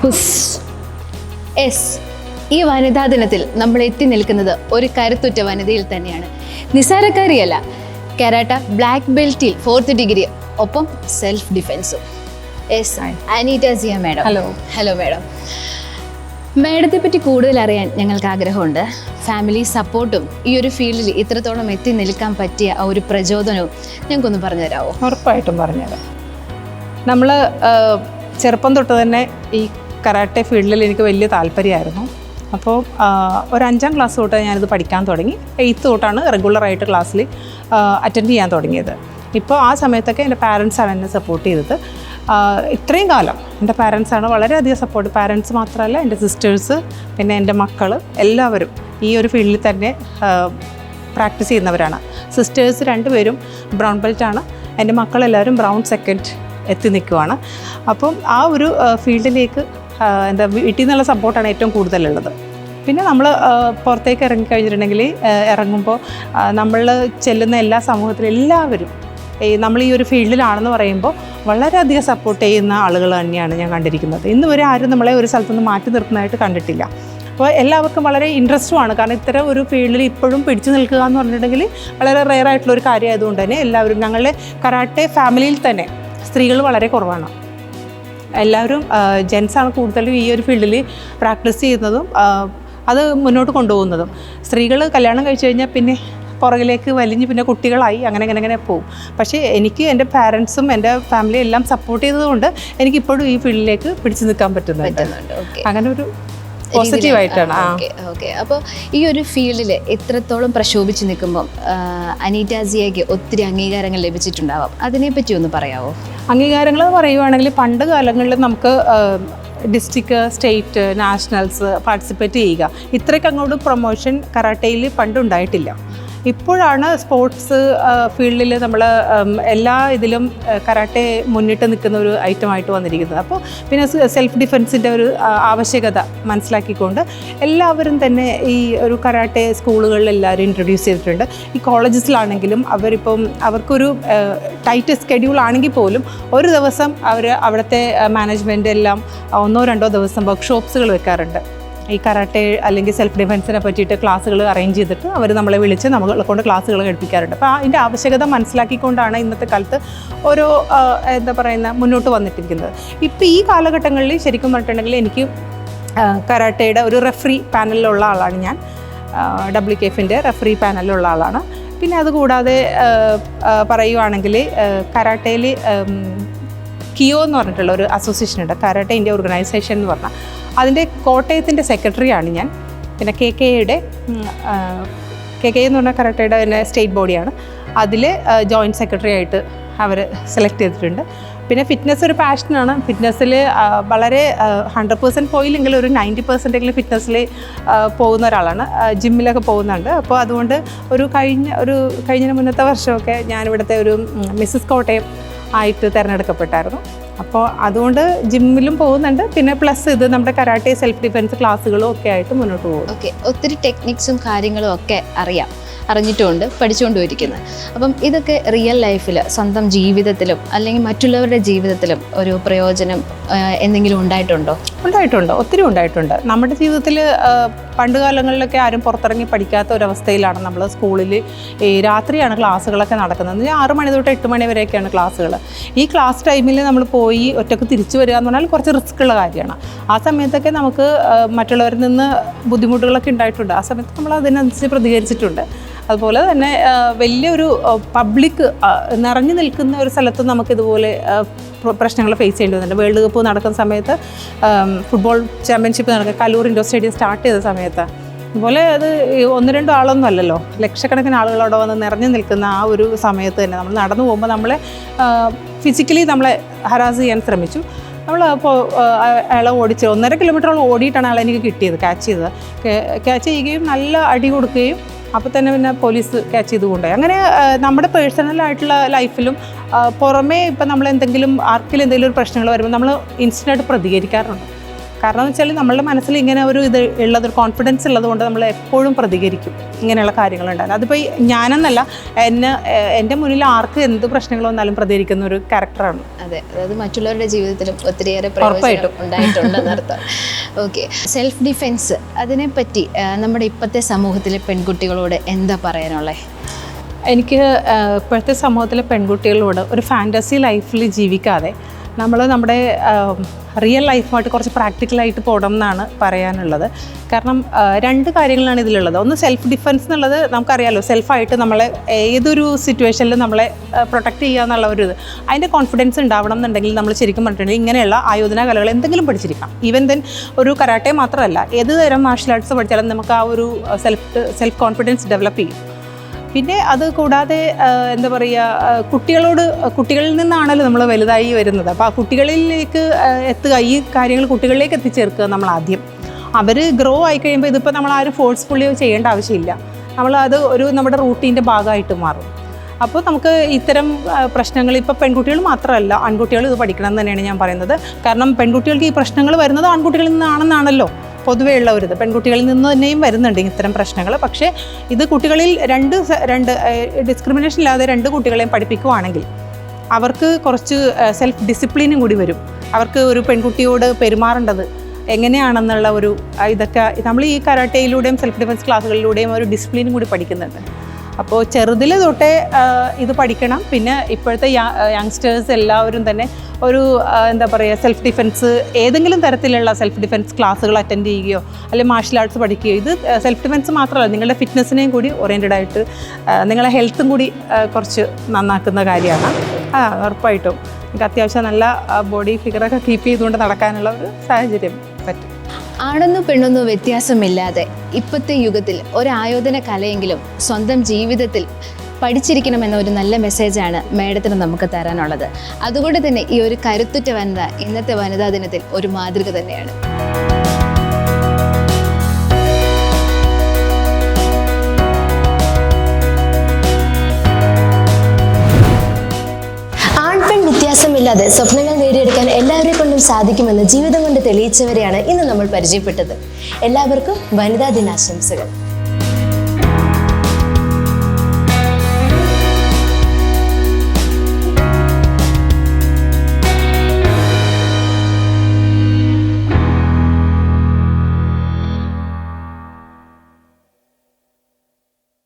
Who's. S ഈ വനിതാ ദിനത്തിൽ നമ്മൾ എത്തി നിൽക്കുന്നത് ഒരു കരുത്തുറ്റ വനിതയിൽ തന്നെയാണ്. നിസാരക്കാരിയല്ല. കരാട്ട ബ്ലാക്ക് ബെൽറ്റിൽ ഫോർത്ത് ഡിഗ്രി ഒപ്പം self ഡിഫെൻസും S Aneeta Siya madam. Hello hello madam. മാഡത്തെ പറ്റി കൂടുതൽ അറിയാൻ ഞങ്ങൾക്ക് ആഗ്രഹമുണ്ട്. ഫാമിലി സപ്പോർട്ടും ഈ ഒരു ഫീൽഡിൽ ഇത്രത്തോളം എത്തി നിൽക്കാൻ പറ്റിയ ആ ഒരു പ്രചോദനവും ഞങ്ങൾക്കൊന്ന് പറഞ്ഞുതരാമോ ഉറപ്പായിട്ടും പറഞ്ഞുതരാം. നമ്മൾ ചെറുപ്പം തൊട്ട് തന്നെ ഈ കരാട്ടെ ഫീൽഡിൽ എനിക്ക് വലിയ താല്പര്യമായിരുന്നു. അപ്പോൾ ഒരു അഞ്ചാം ക്ലാസ് തൊട്ട് ഞാനിത് പഠിക്കാൻ തുടങ്ങി. എയ്ത്ത് തൊട്ടാണ് റെഗുലറായിട്ട് ക്ലാസ്സിൽ അറ്റൻഡ് ചെയ്യാൻ തുടങ്ങിയത്. ഇപ്പോൾ ആ സമയത്തൊക്കെ എന്റെ പാരൻസാണ് എന്നെ സപ്പോർട്ട് ചെയ്തത്. ഇത്രയും കാലം എന്റെ പാരൻസാണ് വളരെയധികം സപ്പോർട്ട് പാരൻസ് മാത്രമല്ല എന്റെ സിസ്റ്റേഴ്സ് പിന്നെ എന്റെ മക്കൾ എല്ലാവരും ഈ ഒരു ഫീൽഡിൽ തന്നെ പ്രാക്ടീസ് ചെയ്യുന്നവരാണ്. സിസ്റ്റേഴ്സ് രണ്ടുപേരും ബ്രൗൺ ബെൽറ്റാണ് എന്റെ മക്കളെല്ലാവരും ബ്രൗൺ സെക്കൻഡ് എത്തി നിൽക്കുവാണ്. അപ്പം ആ ഒരു ഫീൽഡിലേക്ക് എന്താ വീട്ടിൽ നിന്നുള്ള സപ്പോർട്ടാണ് ഏറ്റവും കൂടുതലുള്ളത്. പിന്നെ നമ്മൾ പുറത്തേക്ക് ഇറങ്ങിക്കഴിഞ്ഞിട്ടുണ്ടെങ്കിൽ ഇറങ്ങുമ്പോൾ നമ്മൾ ചെല്ലുന്ന എല്ലാ സമൂഹത്തിലും എല്ലാവരും ഈ നമ്മൾ ഈ ഒരു ഫീൽഡിലാണെന്ന് പറയുമ്പോൾ വളരെയധികം സപ്പോർട്ട് ചെയ്യുന്ന ആളുകൾ തന്നെയാണ് ഞാൻ കണ്ടിരിക്കുന്നത്. ഇന്ന് വരെ ആരും നമ്മളെ ഒരു സ്ഥലത്തുനിന്ന് മാറ്റി നിർത്തുന്നതായിട്ട് കണ്ടിട്ടില്ല. അപ്പോൾ എല്ലാവർക്കും വളരെ ഇൻട്രസ്റ്റുമാണ്. കാരണം ഇത്തരം ഒരു ഫീൽഡിൽ ഇപ്പോഴും പിടിച്ചു നിൽക്കുക എന്ന് പറഞ്ഞിട്ടുണ്ടെങ്കിൽ വളരെ റെയർ ആയിട്ടുള്ള ഒരു കാര്യമായതുകൊണ്ട് തന്നെ എല്ലാവരും ഞങ്ങളുടെ കരാട്ടെ ഫാമിലിയിൽ തന്നെ സ്ത്രീകൾ വളരെ കുറവാണ്. എല്ലാവരും ജെൻസാണ് കൂടുതലും ഈ ഒരു ഫീൽഡിൽ പ്രാക്ടീസ് ചെയ്യുന്നതും അത് മുന്നോട്ട് കൊണ്ടുപോകുന്നതും. സ്ത്രീകൾ കല്യാണം കഴിച്ചു കഴിഞ്ഞാൽ പിന്നെ പുറകിലേക്ക് വലിഞ്ഞ് പിന്നെ കുട്ടികളായി അങ്ങനെ അങ്ങനെ അങ്ങനെ പോകും പക്ഷേ എനിക്ക് എന്റെ പാരൻസും എന്റെ ഫാമിലിയും എല്ലാം സപ്പോർട്ട് ചെയ്തതുകൊണ്ട് എനിക്കിപ്പോഴും ഈ ഫീൽഡിലേക്ക് പിടിച്ചു നിൽക്കാൻ പറ്റുന്നുണ്ട്. പറ്റുന്നുണ്ട്. അങ്ങനെ ഒരു പോസിറ്റീവായിട്ടാണ് ആയിട്ടാണ് ഓക്കെ അപ്പോൾ ഈ ഒരു ഫീൽഡിൽ എത്രത്തോളം പ്രശോഭിച്ച് നിൽക്കുമ്പോൾ അനീറ്റാസിയയ്ക്ക് ഒത്തിരി അംഗീകാരങ്ങൾ ലഭിച്ചിട്ടുണ്ടാവാം? അതിനെപ്പറ്റി ഒന്ന് പറയാമോ അംഗീകാരങ്ങൾ പറയുവാണെങ്കിൽ പണ്ട് കാലങ്ങളിൽ നമുക്ക് ഡിസ്ട്രിക്ട് സ്റ്റേറ്റ് നാഷണൽസ് പാർട്ടിസിപ്പേറ്റ് ചെയ്യുക. ഇത്രയ്ക്ക് അങ്ങോട്ട് പ്രൊമോഷൻ കരാട്ടയിൽ പണ്ടുണ്ടായിട്ടില്ല ഇപ്പോഴാണ് സ്പോർട്സ് ഫീൽഡിൽ നമ്മൾ എല്ലാ ഇതിലും കരാട്ടെ മുന്നിട്ട് നിൽക്കുന്ന ഒരു ഐറ്റമായിട്ട് വന്നിരിക്കുന്നത്. അപ്പോൾ പിന്നെ സെൽഫ് ഡിഫെൻസിന്റെ ഒരു ആവശ്യകത മനസ്സിലാക്കിക്കൊണ്ട് എല്ലാവരും തന്നെ ഈ ഒരു കരാട്ടെ സ്കൂളുകളിൽ എല്ലാവരും ഇൻട്രൊഡ്യൂസ് ചെയ്തിട്ടുണ്ട്. ഈ കോളേജസിലാണെങ്കിലും അവരിപ്പം അവർക്കൊരു ടൈറ്റ് സ്കെഡ്യൂൾ ആണെങ്കിൽ പോലും ഒരു ദിവസം അവർ അവിടുത്തെ മാനേജ്മെന്റ് എല്ലാം ഒന്നോ രണ്ടോ ദിവസം വർക്ക്ഷോപ്സുകൾ വെക്കാറുണ്ട്. ഈ കരാട്ടെ അല്ലെങ്കിൽ സെൽഫ് ഡിഫെൻസിനെ പറ്റിയിട്ട് ക്ലാസ്സുകൾ അറേഞ്ച് ചെയ്തിട്ട് അവർ നമ്മളെ വിളിച്ച് നമ്മളെ കൊണ്ട് ക്ലാസ്സുകൾ കേൾപ്പിക്കാറുണ്ട്. അപ്പോൾ അതിന്റെ ആവശ്യകത മനസ്സിലാക്കിക്കൊണ്ടാണ് ഇന്നത്തെ കാലത്ത് ഓരോ എന്താ പറയുന്ന മുന്നോട്ട് വന്നിട്ടിരിക്കുന്നത്. ഇപ്പോൾ ഈ കാലഘട്ടങ്ങളിൽ ശരിക്കും പറഞ്ഞിട്ടുണ്ടെങ്കിൽ എനിക്ക് കരാട്ടയുടെ ഒരു റെഫറി പാനലിലുള്ള ആളാണ് ഞാൻ. ഡബ്ല്യു കെ എഫിന്റെ റെഫറി പാനലിലുള്ള ആളാണ്. പിന്നെ അതുകൂടാതെ പറയുവാണെങ്കിൽ കരാട്ടയിൽ കിയോ എന്ന് പറഞ്ഞിട്ടുള്ള ഒരു അസോസിയേഷൻ ഉണ്ട് കരാട്ടെ ഇന്ത്യ ഓർഗനൈസേഷൻ എന്ന് പറഞ്ഞാൽ അതിന്റെ കോട്ടയത്തിന്റെ സെക്രട്ടറിയാണ് ഞാൻ. പിന്നെ കെ കെ എയുടെ കെ കെ എന്ന് പറഞ്ഞാൽ കരാട്ടയുടെ തന്നെ സ്റ്റേറ്റ് ബോഡിയാണ് അതിൽ ജോയിന്റ് സെക്രട്ടറി ആയിട്ട് അവർ സെലക്ട് ചെയ്തിട്ടുണ്ട്. പിന്നെ ഫിറ്റ്നസ് ഒരു പാഷനാണ് ഫിറ്റ്നസ്സിൽ വളരെ ഹൺഡ്രഡ് പേഴ്സന്റ് പോയില്ലെങ്കിൽ ഒരു നയന്റി പെർസെന്റെങ്കിലും ഫിറ്റ്നസ്സിൽ പോകുന്ന ഒരാളാണ്. ജിമ്മിലൊക്കെ പോകുന്നുണ്ട്. അപ്പോൾ അതുകൊണ്ട് ഒരു കഴിഞ്ഞ ഒരു കഴിഞ്ഞ മുന്നത്തെ വർഷമൊക്കെ ഞാനിവിടുത്തെ ഒരു മിസ്സസ് കോട്ടയം ആയിട്ട് തിരഞ്ഞെടുക്കപ്പെട്ടായിരുന്നു. അപ്പോൾ അതുകൊണ്ട് ജിമ്മിലും പോകുന്നുണ്ട്. പിന്നെ പ്ലസ് ഇത് നമ്മുടെ കരാട്ടെ സെൽഫ് ഡിഫെൻസ് ക്ലാസ്സുകളും ഒക്കെ ആയിട്ട് മുന്നോട്ട് പോകും ഒത്തിരി ടെക്നിക്സും കാര്യങ്ങളും ഒക്കെ അറിയാം. അറിഞ്ഞിട്ടുമുണ്ട് പഠിച്ചുകൊണ്ടും ഇരിക്കുന്നത് അപ്പം ഇതൊക്കെ റിയൽ ലൈഫിൽ സ്വന്തം ജീവിതത്തിലും അല്ലെങ്കിൽ മറ്റുള്ളവരുടെ ജീവിതത്തിലും ഒരു പ്രയോജനം എന്തെങ്കിലും ഉണ്ടായിട്ടുണ്ടോ? ഉണ്ടായിട്ടുണ്ട് ഒത്തിരി ഉണ്ടായിട്ടുണ്ട്. നമ്മുടെ ജീവിതത്തിൽ പണ്ട് കാലങ്ങളിലൊക്കെ ആരും പുറത്തിറങ്ങി പഠിക്കാത്ത ഒരവസ്ഥയിലാണ് നമ്മൾ സ്കൂളിൽ ഈ രാത്രിയാണ് ക്ലാസ്സുകളൊക്കെ നടക്കുന്നത്. ആറ് മണി തൊട്ട് എട്ട് മണി വരെയൊക്കെയാണ് ക്ലാസ്സുകൾ ഈ ക്ലാസ് ടൈമിൽ നമ്മൾ പോയി ഒറ്റയ്ക്ക് തിരിച്ചു വരിക എന്ന് പറഞ്ഞാൽ കുറച്ച് റിസ്ക് ഉള്ള കാര്യമാണ്. ആ സമയത്തൊക്കെ നമുക്ക് മറ്റുള്ളവരിൽ നിന്ന് ബുദ്ധിമുട്ടുകളൊക്കെ ഉണ്ടായിട്ടുണ്ട്. ആ സമയത്ത് നമ്മൾ അതിനനുസരിച്ച് പ്രതികരിച്ചിട്ടുണ്ട്. അതുപോലെ തന്നെ വലിയൊരു പബ്ലിക് നിറഞ്ഞു നിൽക്കുന്ന ഒരു സ്ഥലത്ത് നമുക്കിതുപോലെ പ്രശ്നങ്ങൾ ഫേസ് ചെയ്യേണ്ടി വന്നിട്ടുണ്ട്. വേൾഡ് കപ്പ് നടക്കുന്ന സമയത്ത് ഫുട്ബോൾ ചാമ്പ്യൻഷിപ്പ് നടക്കുക കലൂർ ഇൻഡോർ സ്റ്റേഡിയം സ്റ്റാർട്ട് ചെയ്ത സമയത്ത്. അതുപോലെ അത് ഒന്ന് രണ്ടോ ആളൊന്നും അല്ലല്ലോ ലക്ഷക്കണക്കിന് ആളുകൾ അവിടെ വന്ന് നിറഞ്ഞു നിൽക്കുന്ന ആ ഒരു സമയത്ത് തന്നെ നമ്മൾ നടന്നു പോകുമ്പോൾ നമ്മളെ ഫിസിക്കലി നമ്മളെ ഹരാസ് ചെയ്യാൻ ശ്രമിച്ചു. നമ്മൾ അപ്പോൾ അയാളെ ഓടിച്ച് ഒന്നര കിലോമീറ്ററോളം ഓടിയിട്ടാണ് അയാളെനിക്ക് കിട്ടിയത് ക്യാച്ച് ചെയ്തത്. ക്യാച്ച് ചെയ്യുകയും നല്ല അടി കൊടുക്കുകയും അപ്പോൾ തന്നെ പിന്നെ പോലീസ് ക്യാച്ച് ചെയ്ത് കൊണ്ടുപോയി. അങ്ങനെ നമ്മുടെ പേഴ്സണലായിട്ടുള്ള ലൈഫിലും പുറമേ ഇപ്പം നമ്മൾ എന്തെങ്കിലും ആർക്കിൽ എന്തെങ്കിലും ഒരു പ്രശ്നങ്ങൾ വരുമ്പോൾ നമ്മൾ ഇൻസ്റ്റന്റായിട്ട് പ്രതികരിക്കാറുണ്ട്. കാരണം എന്ന് വെച്ചാൽ നമ്മളുടെ മനസ്സിൽ ഇങ്ങനെ ഒരു ഇത് ഉള്ളത് ഒരു കോൺഫിഡൻസ് ഉള്ളത് കൊണ്ട് നമ്മൾ എപ്പോഴും പ്രതികരിക്കും ഇങ്ങനെയുള്ള കാര്യങ്ങളുണ്ടായിരുന്നു അതിപ്പോൾ ഞാനെന്നല്ല എന്നെ എന്റെ മുന്നിൽ ആർക്ക് എന്ത് പ്രശ്നങ്ങൾ വന്നാലും പ്രതികരിക്കുന്ന ഒരു ക്യാരക്ടറാണ് അതെ അതായത് മറ്റുള്ളവരുടെ ജീവിതത്തിലും ഒത്തിരിയേറെ ഉണ്ടായിട്ടുണ്ടെന്നർത്ഥം ഓക്കെ. സെൽഫ് ഡിഫെൻസ് അതിനെപ്പറ്റി പറ്റി നമ്മുടെ ഇപ്പോഴത്തെ സമൂഹത്തിലെ പെൺകുട്ടികളോട് എന്താ പറയാനുള്ളത് എനിക്ക് ഇപ്പോഴത്തെ സമൂഹത്തിലെ പെൺകുട്ടികളോട് ഒരു ഫാന്റസി ലൈഫിൽ ജീവിക്കാതെ നമ്മൾ നമ്മുടെ റിയൽ ലൈഫുമായിട്ട് കുറച്ച് പ്രാക്ടിക്കലായിട്ട് പോകണം എന്നാണ് പറയാനുള്ളത്. കാരണം രണ്ട് കാര്യങ്ങളാണ് ഇതിലുള്ളത്. ഒന്ന് സെൽഫ് ഡിഫൻസ് എന്നുള്ളത് നമുക്കറിയാലോ സെൽഫായിട്ട് നമ്മളെ ഏതൊരു സിറ്റുവേഷനിലും നമ്മളെ പ്രൊട്ടക്റ്റ് ചെയ്യുക എന്നുള്ള ഒരു ഇത്. അതിന്റെ കോൺഫിഡൻസ് ഉണ്ടാവണം എന്നുണ്ടെങ്കിൽ നമ്മൾ ശരിക്കും പറഞ്ഞിട്ടുണ്ടെങ്കിൽ ഇങ്ങനെയുള്ള ആയോധന കലകൾ എന്തെങ്കിലും പഠിച്ചിരിക്കാം ഈവൻ ദെൻ ഒരു കരാട്ടെ മാത്രമല്ല ഏത് തരം മാർഷൽ ആർട്സ് പഠിച്ചാലും നമുക്ക് ആ ഒരു സെൽഫ് സെൽഫ് കോൺഫിഡൻസ് ഡെവലപ്പ് ചെയ്യും. പിന്നെ അത് കൂടാതെ എന്താ പറയുക കുട്ടികളോട് കുട്ടികളിൽ നിന്നാണല്ലോ നമ്മൾ വലുതായി വരുന്നത്. അപ്പോൾ ആ കുട്ടികളിലേക്ക് എത്തുക ഈ കാര്യങ്ങൾ കുട്ടികളിലേക്ക് എത്തിച്ചേർക്കുക നമ്മൾ ആദ്യം. അവർ ഗ്രോ ആയി കഴിയുമ്പോൾ ഇതിപ്പോൾ നമ്മൾ ആരും ഫോഴ്സ്ഫുള്ളി ചെയ്യേണ്ട ആവശ്യമില്ല. നമ്മൾ അത് ഒരു നമ്മുടെ റൂട്ടീന്റെ ഭാഗമായിട്ട് മാറും. അപ്പോൾ നമുക്ക് ഇത്തരം പ്രശ്നങ്ങൾ ഇപ്പോൾ പെൺകുട്ടികൾ മാത്രമല്ല ആൺകുട്ടികൾ ഇത് പഠിക്കണം എന്ന് തന്നെയാണ് ഞാൻ പറയുന്നത്. കാരണം പെൺകുട്ടികൾക്ക് ഈ പ്രശ്നങ്ങൾ വരുന്നത് ആൺകുട്ടികളിൽ നിന്നാണെന്നാണല്ലോ. പൊതുവേ ഉള്ള ഒരു ഇത്. പെൺകുട്ടികളിൽ നിന്ന് തന്നെയും വരുന്നുണ്ട് ഇത്തരം പ്രശ്നങ്ങൾ. പക്ഷേ ഇത് കുട്ടികളിൽ രണ്ട് രണ്ട് ഡിസ്ക്രിമിനേഷൻ ഇല്ലാതെ രണ്ട് കുട്ടികളെയും പഠിപ്പിക്കുവാണെങ്കിൽ അവർക്ക് കുറച്ച് സെൽഫ് ഡിസിപ്ലിനും കൂടി വരും. അവർക്ക് ഒരു പെൺകുട്ടിയോട് പെരുമാറേണ്ടത് എങ്ങനെയാണെന്നുള്ള ഒരു ഇതൊക്കെ നമ്മൾ ഈ കരാട്ടയിലൂടെയും സെൽഫ് ഡിഫൻസ് ക്ലാസ്സുകളിലൂടെയും ഒരു ഡിസിപ്ലിനും കൂടി പഠിക്കുന്നുണ്ട്. അപ്പോൾ ചെറുതിൽ തൊട്ടേ ഇത് പഠിക്കണം. പിന്നെ ഇപ്പോഴത്തെ യങ്സ്റ്റേഴ്സ് എല്ലാവരും തന്നെ ഒരു എന്താ പറയുക സെൽഫ് ഡിഫെൻസ് ഏതെങ്കിലും തരത്തിലുള്ള സെൽഫ് ഡിഫെൻസ് ക്ലാസ്സുകൾ അറ്റൻഡ് ചെയ്യുകയോ അല്ലെങ്കിൽ മാർഷൽ ആർട്സ് പഠിക്കുകയോ ഇത് സെൽഫ് ഡിഫെൻസ് മാത്രമല്ല നിങ്ങളുടെ ഫിറ്റ്നസ്സിനെയും കൂടി ഓറിയന്റഡ് ആയിട്ട് നിങ്ങളെ ഹെൽത്തും കൂടി കുറച്ച് നന്നാക്കുന്ന കാര്യമാണ്. ആ ഉറപ്പായിട്ടും. നിങ്ങൾക്ക് അത്യാവശ്യം നല്ല ബോഡി ഫിഗറൊക്കെ കീപ്പ് ചെയ്തുകൊണ്ട് നടക്കാനുള്ള ഒരു സാഹചര്യം പറ്റും. ആണെന്നോ പെണ്ണെന്നോ വ്യത്യാസമില്ലാതെ ഇപ്പോഴത്തെ യുഗത്തിൽ ഒരായോധന കലയെങ്കിലും സ്വന്തം ജീവിതത്തിൽ പഠിച്ചിരിക്കണമെന്ന ഒരു നല്ല മെസ്സേജാണ് മേഡത്തിന് നമുക്ക് തരാനുള്ളത്. അതുകൊണ്ട് തന്നെ ഈ ഒരു കരുത്തുറ്റ വനിത ഇന്നത്തെ വനിതാ ദിനത്തിൽ ഒരു മാതൃക തന്നെയാണ്. ആൺപെൺ വ്യത്യാസമില്ലാതെ സ്വപ്നങ്ങൾ കൊണ്ടും സാധിക്കുമെന്ന് ജീവിതം കൊണ്ട് തെളിയിച്ചവരെയാണ് ഇന്ന് നമ്മൾ പരിചയപ്പെട്ടത്. എല്ലാവർക്കും വനിതാ ദിനാശംസകൾ.